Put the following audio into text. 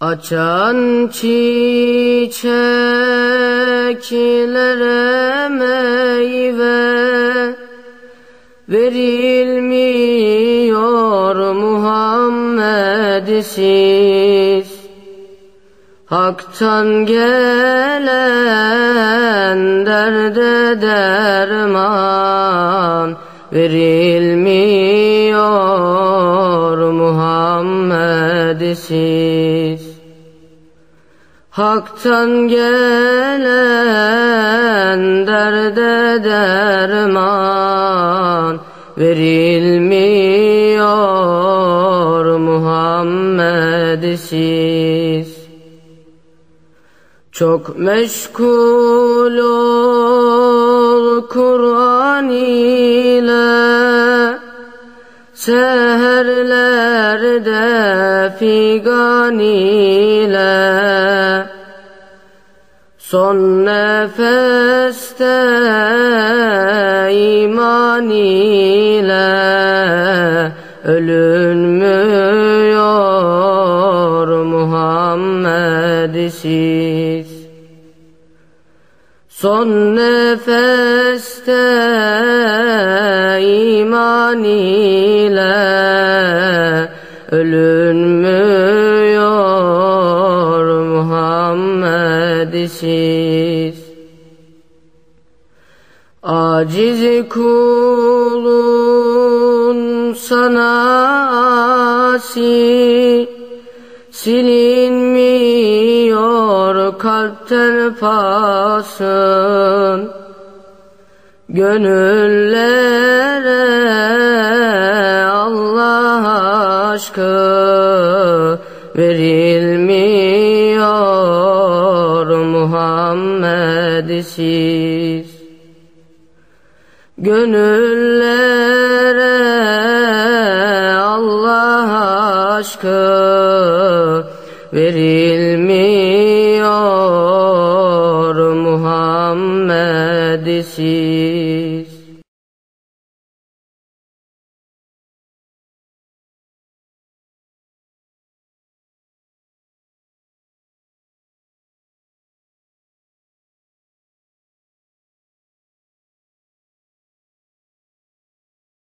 Açan çiçeklere meyve verilmiyor Muhammed'siz Hak'tan gelen derde derman verilmiyor Muhammed'siz Hak'tan gelen derde derman verilmiyor Muhammed'siz Çok meşgul Seherlerde figan ile Son nefeste iman ile ölünmüyor Muhammed'siz. Son nefeste iman ile ölünmüyor Muhammed'siz. Aciz kulun sana asi Silinmiyor kalpten pasın Gönüllere verilmiyor Muhammed'siz. Gönüllere Allah aşkı verilmiyor Muhammed'siz.